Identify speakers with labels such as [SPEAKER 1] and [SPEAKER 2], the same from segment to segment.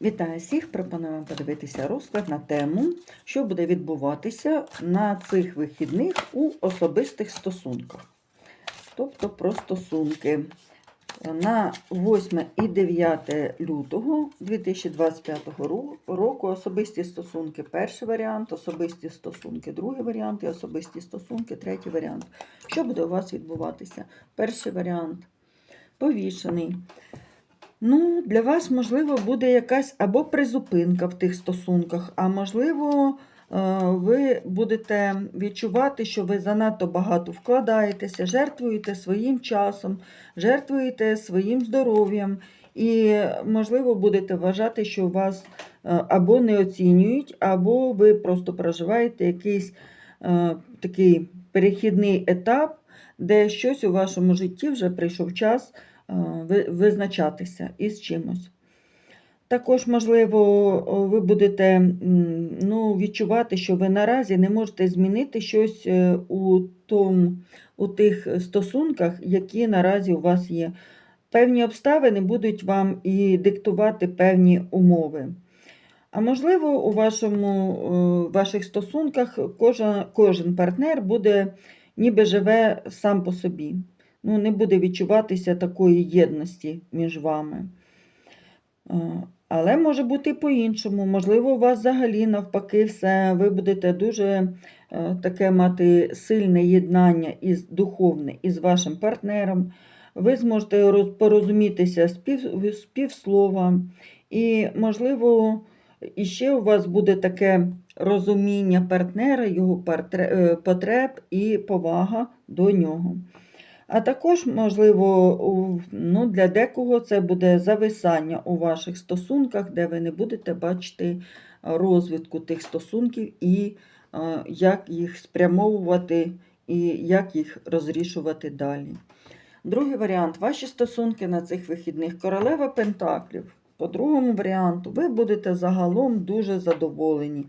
[SPEAKER 1] Вітаю всіх! Пропоную вам подивитися розклад на тему, що буде відбуватися на цих вихідних у особистих стосунках. Тобто про стосунки. На 8 і 9 лютого 2025 року особисті стосунки перший варіант, особисті стосунки другий варіант і особисті стосунки третій варіант. Що буде у вас відбуватися? Перший варіант повішений. Ну, для вас, можливо, буде якась або призупинка в тих стосунках, а можливо, е, ви будете відчувати, що ви занадто багато вкладаєтеся, жертвуєте своїм часом, жертвуєте своїм здоров'ям, і, можливо, будете вважати, що вас е, або не оцінюють, або ви просто проживаєте якийсь е, такий перехідний етап, де щось у вашому житті вже прийшов час визначатися із чимось. Також, можливо, ви будете ну, відчувати, що ви наразі не можете змінити щось е, у, том, у тих стосунках, які наразі у вас є. Певні обставини будуть вам і диктувати певні умови. А можливо, у вашому, е, ваших стосунках кожен, кожен партнер буде ніби живе сам по собі. Ну, не буде відчуватися такої єдності між вами. Е, Але може бути і по-іншому. Можливо, у вас взагалі навпаки все, ви будете дуже е, таке мати сильне єднання із духовне із вашим партнером. Ви зможете порозумітися з пів, з півслова. І, можливо, іще у вас буде таке розуміння партнера, його е, потреб і повага до нього. А також, можливо, ну, для декого це буде зависання у ваших стосунках, де ви не будете бачити розвитку тих стосунків і е, як їх спрямовувати і як їх розрішувати далі. Другий варіант ваші стосунки на цих вихідних королева Пентаклів. По другому варіанту, ви будете загалом дуже задоволені.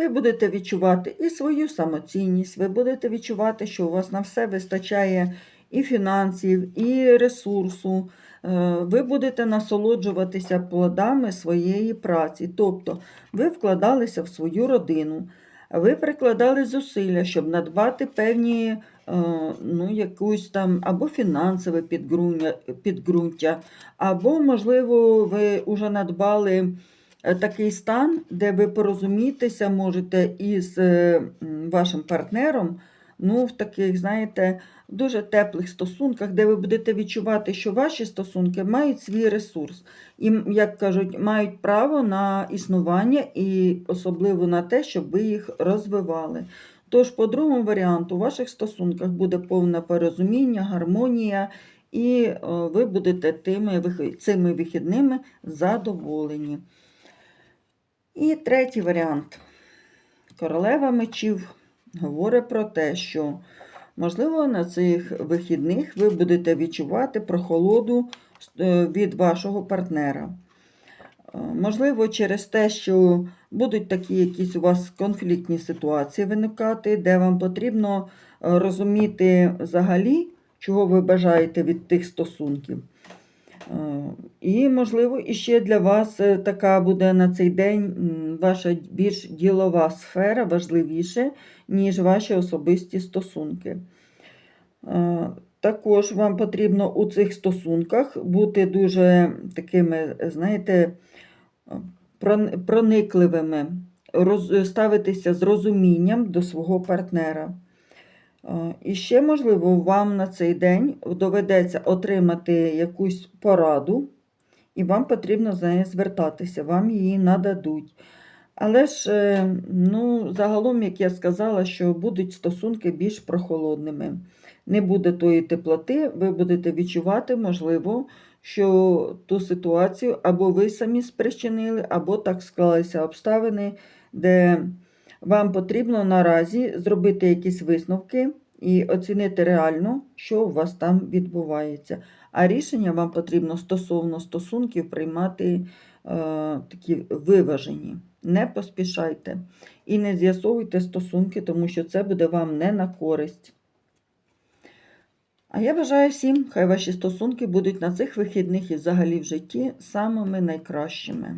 [SPEAKER 1] Ви будете відчувати і свою самоцінність, ви будете відчувати, що у вас на все вистачає і фінансів, і ресурсу. Е, Ви будете насолоджуватися плодами своєї праці. Тобто ви вкладалися в свою родину, ви прикладали зусилля, щоб надбати певні е, ну, якусь там або фінансове підґрунтя, або, можливо, ви вже надбали такий стан, де ви порозумітися можете із е, вашим партнером, ну, в таких, знаєте, дуже теплих стосунках, де ви будете відчувати, що ваші стосунки мають свій ресурс, і, як кажуть, мають право на існування і особливо на те, щоб ви їх розвивали. Тож, по другому варіанту, у ваших стосунках буде повне порозуміння, гармонія, і е, ви будете тими, цими вихідними задоволені. І третій варіант. Королева мечів говорить про те, що, можливо, на цих вихідних ви будете відчувати прохолоду е, від вашого партнера. Е, Можливо, через те, що будуть такі якісь у вас конфліктні ситуації виникати, де вам потрібно е, розуміти взагалі, чого ви бажаєте від тих стосунків. Е, І, можливо, іще для вас е, така буде на цей день ваша більш ділова сфера важливіше, ніж ваші особисті стосунки. Е, Також вам потрібно у цих стосунках бути дуже такими, знаєте, проникливими, ставитися з розумінням до свого партнера. Е, І ще, можливо, вам на цей день доведеться отримати якусь пораду, і вам потрібно за нею звертатися, вам її нададуть. Але ж, е, ну, загалом, як я сказала, що будуть стосунки більш прохолодними. Не буде тої теплоти, ви будете відчувати, можливо, що ту ситуацію або ви самі спричинили, або так склалися обставини, де вам потрібно наразі зробити якісь висновки і оцінити реально, що у вас там відбувається. А рішення вам потрібно стосовно стосунків приймати е, такі виважені. Не поспішайте і не з'ясовуйте стосунки, тому що це буде вам не на користь. А я бажаю всім, хай ваші стосунки будуть на цих вихідних і взагалі в житті самими найкращими.